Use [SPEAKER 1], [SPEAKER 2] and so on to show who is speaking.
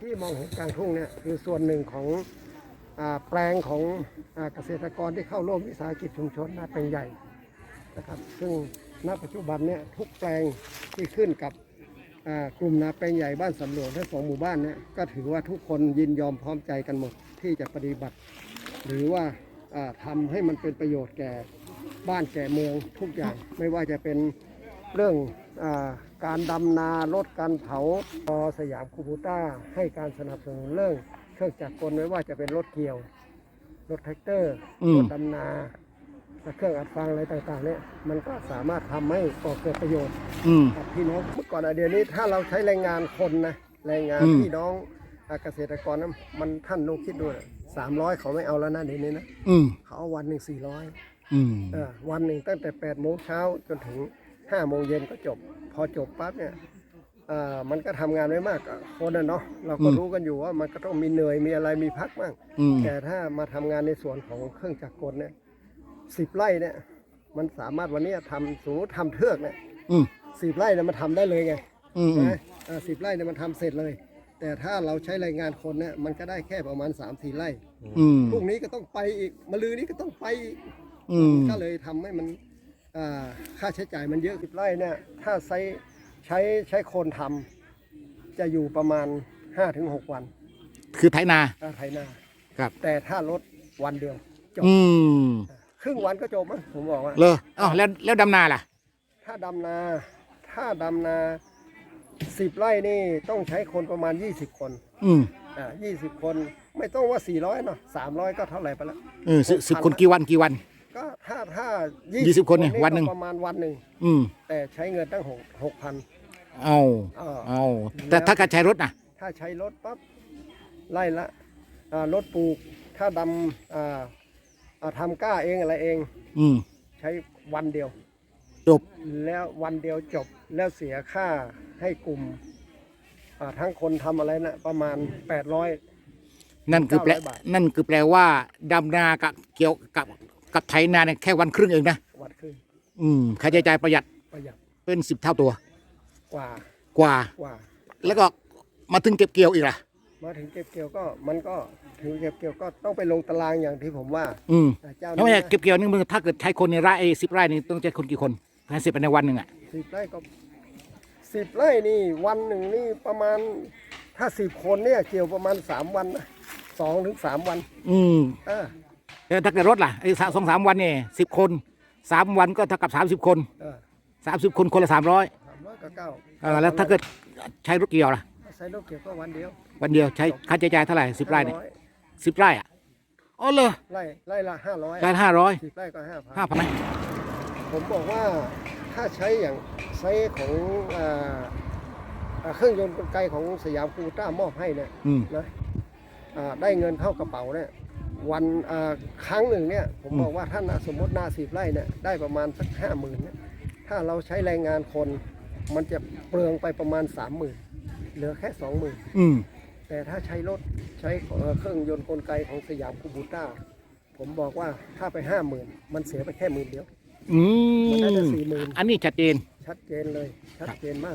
[SPEAKER 1] ที่มองเห็นกลางทุ่งเนี่ยคือส่วนหนึ่งของอแปลงของอเกษตรกรที่เข้าร่วมวิสาหกิจชุมชนนาแปลงใหญ่นะครับ ซึ่งณปัจจุบันเนี่ยทุกแปลงที่ขึ้นกับกลุ่มนาแปลงใหญ่บ้านสำรวจทั้งสองหมู่บ้านเนี่ยก็ถือว่าทุกคนยินยอมพร้อมใจกันหมดที่จะปฏิบัติ หรือว่าทำาให้มันเป็นประโยชน์แก่บ้านแก่เมืองทุกอย่างไม่ว่าจะเป็นเรื่องอ การดำนาลดการเผาพอสยามคูบูต้าให้การสนับสนุนเรื่องเครื่องจักรกลไม่ว่าจะเป็นรถเกี่ยว รถแท็กเตอร์
[SPEAKER 2] อืม
[SPEAKER 1] รถดำนาและเครื่องอัดฟางอะไรต่างๆเนี่ยมันก็สามารถทำให้ก่อเกิดประโยชน์
[SPEAKER 2] อืม
[SPEAKER 1] กับพี่น้องเมื่อก่อนอะเดี๋ยวนี้ถ้าเราใช้แรงงานคนนะแรงงาน
[SPEAKER 2] อืม
[SPEAKER 1] พี่น้องอ่าเกษตรกรนะมันท่านลองคิดดูสามร้อยเขาไม่เอาแล้วนะเดี๋ยวนี้นะ
[SPEAKER 2] อืม
[SPEAKER 1] เขาเอาวันหนึ่งสี่ร้อย
[SPEAKER 2] อืม
[SPEAKER 1] วันหนึ่งตั้งแต่8ปดโมงเช้าจนถึง 5้าโมงเย็นก็จบ พอจบปั๊บเนี่ยเอ่อมันก็ทำงานไม่มากอะคนนะเนาะเราก็รู้กันอยู่ว่ามันก็ต้องมีเหนื่อยมีอะไรมีพักบ้าง
[SPEAKER 2] อืม
[SPEAKER 1] แต่ถ้ามาทำงานในส่วนของเครื่องจักรกลเนี่ยสิบไร่เนี่ย มันสามารถวันนี้ทำสมมติทำเทือกเนี่ย
[SPEAKER 2] อืม
[SPEAKER 1] สิบไร่เนี่ยมันทำได้เลยไง
[SPEAKER 2] อืมอืม
[SPEAKER 1] นะสิบไร่เนี่ยมันทำเสร็จเลย แต่ถ้าเราใช้แรงงานคนเนี่ยมันก็ได้แค่ประมาณ3ามสี่ไร่
[SPEAKER 2] อืม
[SPEAKER 1] พรุ่งนี้ก็ต้องไปอีกมะลือนี้ก็ต้องไปอีก
[SPEAKER 2] อืม
[SPEAKER 1] ก็เลยทำให้มันอ่า ค่าใช้จ่ายมันเยอะสิบไร่เนี่ยถ้าใช้ใช้ใช้คนทำจะอยู่ประมาณ 5-6 วัน
[SPEAKER 2] คือไถนา
[SPEAKER 1] ถ้าไถนา
[SPEAKER 2] ครับ
[SPEAKER 1] แต่ถ้ารถวันเดียว จบ
[SPEAKER 2] อืม
[SPEAKER 1] ครึ่งวันก็จบมั้งผมบอกว่า
[SPEAKER 2] เลยอ๋อแล้วแล้วดำนาล่ะ
[SPEAKER 1] ถ้าดำนา ถ้าดำนาสิบไร่นี่ต้องใช้คนประมาณ 20 คน
[SPEAKER 2] อืม
[SPEAKER 1] อ่ายี่สิบคนไม่ต้องว่า 400เนาะ300 ก็เท่าไหร่ไปแล้ว
[SPEAKER 2] เออสิสิบคนกี่วันกี่วัน
[SPEAKER 1] ก็ถ้าถ้า
[SPEAKER 2] 20คนเนี่ยวันหนึ่ง
[SPEAKER 1] ก็ประมาณวันหนึ่ง
[SPEAKER 2] อืม
[SPEAKER 1] แต่ใช้เงินตั้งหกหกพัน
[SPEAKER 2] เอา
[SPEAKER 1] เออ
[SPEAKER 2] เอาแต่ถ้าการใช้รถน่ะ
[SPEAKER 1] ถ้าใช้รถปั๊บไล่ละอ่ารถปลูกถ้าดำอ่าอ่าทำกล้าเองอะไรเอง
[SPEAKER 2] อืม
[SPEAKER 1] ใช้วันเดียว
[SPEAKER 2] จบ
[SPEAKER 1] แล้ววันเดียวจบแล้วเสียค่าให้กลุ่มอ่าทั้งคนทำอะไรนะประมาณ 800
[SPEAKER 2] นั่นคือแปล
[SPEAKER 1] 900บาท
[SPEAKER 2] นั่นคือแปลว่าดำนากับเกี่ยวกับ กับไถนาเนี่ยแค่วันครึ่งเองนะ
[SPEAKER 1] วัดขึ้น
[SPEAKER 2] อืมค่าใช้จ่ายประหยัด
[SPEAKER 1] ประหยัด
[SPEAKER 2] เป็นสิบเท่าตัว
[SPEAKER 1] กว่า
[SPEAKER 2] กว่า
[SPEAKER 1] กว่า
[SPEAKER 2] แล้วก็มาถึงเก็บเกี่ยวอีกล่ะ
[SPEAKER 1] มาถึงเก็บเกี่ยวก็มันก็ถึงเก็บเกี่ยวก็ต้องไปลงตารางอย่างที่ผมว่า
[SPEAKER 2] อืม
[SPEAKER 1] อ่าเจ้า
[SPEAKER 2] แล้วไม่
[SPEAKER 1] นี้
[SPEAKER 2] ใช่เก็บเกี่ยวนี่มึงถ้าเกิดใช้คนในไร่สิบไร่นี่ต้องใช้คนกี่คนภายสิบในวันหนึ่งอะ
[SPEAKER 1] สิบไร่ก็สิบไร่นี่วันหนึ่งนี่ประมาณถ้าสิบคนเนี่ยเกี่ยวประมาณสามวันนะสองถึงสามวัน
[SPEAKER 2] อืม
[SPEAKER 1] เออ
[SPEAKER 2] แล้วถ้าเกิดรถล่ะไอ้สามสองสามวันเนี่ยสิบคนสามวันก็เท่ากับสามสิบคน
[SPEAKER 1] เออ
[SPEAKER 2] สามสิบคนคนละสามร้อย
[SPEAKER 1] สามร้อยกับเก้า
[SPEAKER 2] แล้วถ้าเกิดใช้รถเกี่ยวล่ะ
[SPEAKER 1] ใช้รถเกี่ยวก็วันเดียว
[SPEAKER 2] วันเดียวใช้ค่าใช้จ่ายเท่าไหร่สิบไร่เนี่ย
[SPEAKER 1] ห้าอย
[SPEAKER 2] สิบไร่อะอ๋อเลย
[SPEAKER 1] ไร่ไร่ละห้าร้อย
[SPEAKER 2] การห้าร้อย
[SPEAKER 1] สิบไร่ก็ห้าพัน
[SPEAKER 2] ห้าพันไหม
[SPEAKER 1] ผมบอกว่าถ้าใช้อย่างใช้ของอ่าอ่าเครื่องยนต์กลไกของสยามคูต้ามอบให้เนี่ย
[SPEAKER 2] อืม
[SPEAKER 1] นะอ่าได้เงินเข้ากระเป๋าเนี่ย วันอ่าครั้งหนึ่งเนี่ยผม
[SPEAKER 2] อืม
[SPEAKER 1] บอกว่าท่านสมมติหน้าสิบไร่เนี่ยได้ประมาณสักห้าหมื่นเนี่ยถ้าเราใช้แรงงานคน มันจะเปลืองไปประมาณสามหมื่นเหลือแค่สองหมื่น
[SPEAKER 2] อืม
[SPEAKER 1] แต่ถ้าใช้รถใช้เอ่อเครื่องยนต์กลไกของสยามคูบูต้า ผมบอกว่าถ้าไปห้าหมื่นมันเสียไปแค่หมื่นเดียว
[SPEAKER 2] อื
[SPEAKER 1] มันได้แต่
[SPEAKER 2] ม
[SPEAKER 1] สี่หมื่น
[SPEAKER 2] อันนี้ชัดเจน
[SPEAKER 1] ชัดเจนเลย ชัดเจนมาก